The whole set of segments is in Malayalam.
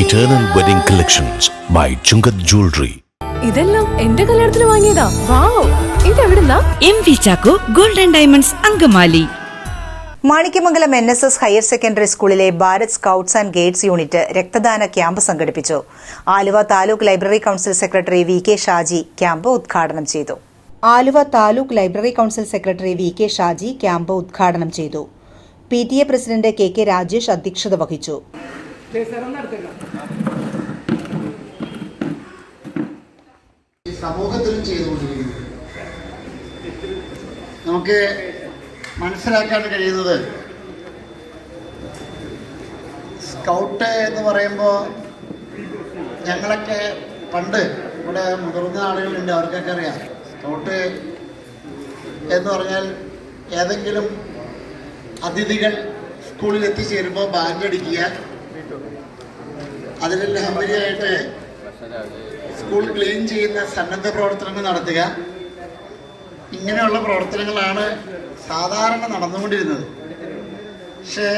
Eternal wedding collections by Chungath jewellery ഇതെല്ലാം എന്റെ കല്യാണത്തിന് വാങ്ങിയതാ. Wow ഇതെവിടുന്നാ? M V Chacko golden diamonds Angamaly. Manikyamangalam N S S higher secondary സ്കൂളിലെ Bharat scouts and guides unit രക്തദാന ക്യാമ്പ് സംഘടിപ്പിച്ചു. Aluva taluk library council secretary V K Shaji camp ഉദ്ഘാടനം ചെയ്തു. Aluva taluk library council secretary V K Shaji camp ഉദ്ഘാടനം ചെയ്തു. P T A president K K Rajesh അധ്യക്ഷത വഹിച്ചു. സമൂഹത്തിലും ചെയ്തുകൊണ്ടിരിക്കുന്നത് നമുക്ക് മനസ്സിലാക്കാൻ കഴിയുന്നത് സ്കൗട്ട് എന്ന് പറയുമ്പോൾ ഞങ്ങളൊക്കെ പണ്ട് ഇവിടെ മുതിർന്ന ആളുകളുണ്ട് അവർക്കൊക്കെ അറിയാം. സ്കൗട്ട് എന്ന് പറഞ്ഞാൽ ഏതെങ്കിലും അതിഥികൾ സ്കൂളിൽ എത്തിച്ചേരുമ്പോൾ ബാങ്ക് അടിക്കുക അതിലെല്ലാം ഉപരിയായിട്ട് സ്കൂൾ ക്ലീൻ ചെയ്യുന്ന സന്നദ്ധ പ്രവർത്തനങ്ങൾ നടത്തുക. ഇങ്ങനെയുള്ള പ്രവർത്തനങ്ങളാണ് സാധാരണ നടന്നുകൊണ്ടിരുന്നത്. പക്ഷേ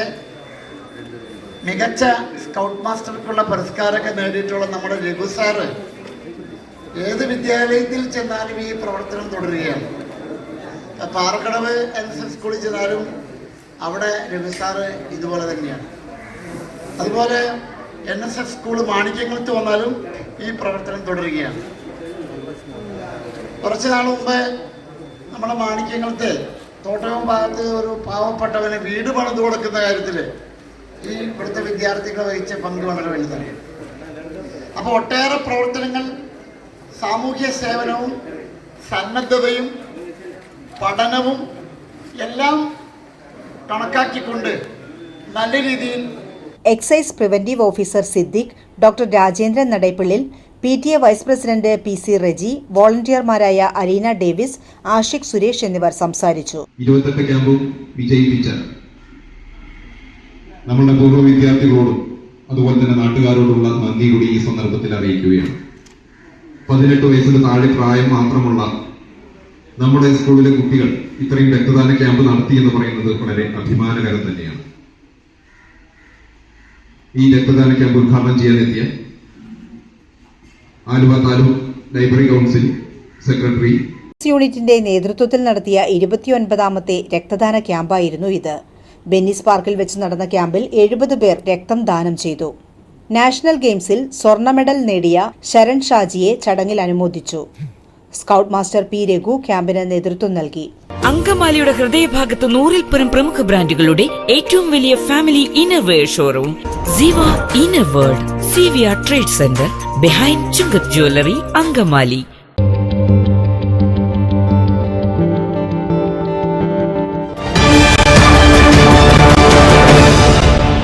മികച്ച സ്കൗട്ട് മാസ്റ്റർക്കുള്ള പുരസ്കാരമൊക്കെ നേടിയിട്ടുള്ള നമ്മുടെ രഘു സാറ് ഏത് വിദ്യാലയത്തിൽ ചെന്നാലും ഈ പ്രവർത്തനം തുടരുകയാണ്. പാറക്കടവ് എസ് എസ് സ്കൂളിൽ ചെന്നാലും അവിടെ രഘു സാറ് ഇതുപോലെ തന്നെയാണ്. അതുപോലെ എൻ എസ് എസ് സ്കൂൾ മാണിക്യങ്ങളത്ത് വന്നാലും ഈ പ്രവർത്തനം തുടരുകയാണ്. കുറച്ച് നാൾ മുമ്പ് നമ്മുടെ മാണിക്യങ്ങളത്ത് തോട്ടവും ഭാഗത്ത് ഒരു പാവപ്പെട്ടവന് വീട് പണിത് കൊടുക്കുന്ന കാര്യത്തിൽ ഈ ഇവിടുത്തെ വിദ്യാർത്ഥികൾ വഹിച്ച പങ്ക് വളരെ വലുതാണ്. അപ്പോൾ ഒട്ടേറെ പ്രവർത്തനങ്ങൾ സാമൂഹ്യ സേവനവും സന്നദ്ധതയും പഠനവും എല്ലാം കണക്കാക്കിക്കൊണ്ട് നല്ല രീതിയിൽ excise preventive officer Siddique doctor Rajendran നടൈപ്പിള്ളിൽ P T A vice president P C Reji വോളണ്ടിയർമാരായ Aleena Davis Ashiq Suresh എന്നിവർ സംസാരിച്ചു. ഇരുപത്തെട്ട് ക്യാമ്പും വിജയിപ്പിച്ച നമ്മുടെ പൂർവ വിദ്യാർത്ഥികളോടും അതുപോലെ തന്നെ നാട്ടുകാരോടുള്ള നന്ദി കൂടി ഈ സന്ദർഭത്തിൽ അറിയിക്കുകയാണ്. പതിനെട്ട് വയസ്സിന് താഴെ പ്രായം മാത്രമുള്ള നമ്മുടെ സ്കൂളിലെ കുട്ടികൾ ഇത്രയും രക്തദാന ക്യാമ്പ് നടത്തി എന്ന് പറയുന്നത് വളരെ അഭിമാനകരം തന്നെയാണ്. ഈ രക്തദാന ക്യാമ്പ് ഉദ്ഘാടനം ചെയ്യാനെത്തിയ Aluva taluk library council secretary യൂണിറ്റിന്റെ നേതൃത്വത്തിൽ നടത്തിയ ഇരുപത്തിയൊൻപതാമത്തെ രക്തദാന ക്യാമ്പായിരുന്നു ഇത്. ബെന്നിസ് പാർക്കിൽ വെച്ച് നടന്ന ക്യാമ്പിൽ എഴുപത് പേർ രക്തം ദാനം ചെയ്തു. നാഷണൽ ഗെയിംസിൽ സ്വർണ മെഡൽ നേടിയ ശരൺ ഷാജിയെ ചടങ്ങിൽ അനുമോദിച്ചു. സ്കൌട്ട് മാസ്റ്റർ പി രഘു ക്യാമ്പിന് നേതൃത്വം നൽകി. അങ്കമാലിയുടെ ഹൃദയഭാഗത്ത് നൂറിൽ പരം പ്രമുഖ ബ്രാൻഡുകളുടെ ഏറ്റവും വലിയ family innerwear showroom Siva inner world Siviya trade centre behind Chungath jewellery Angamaly.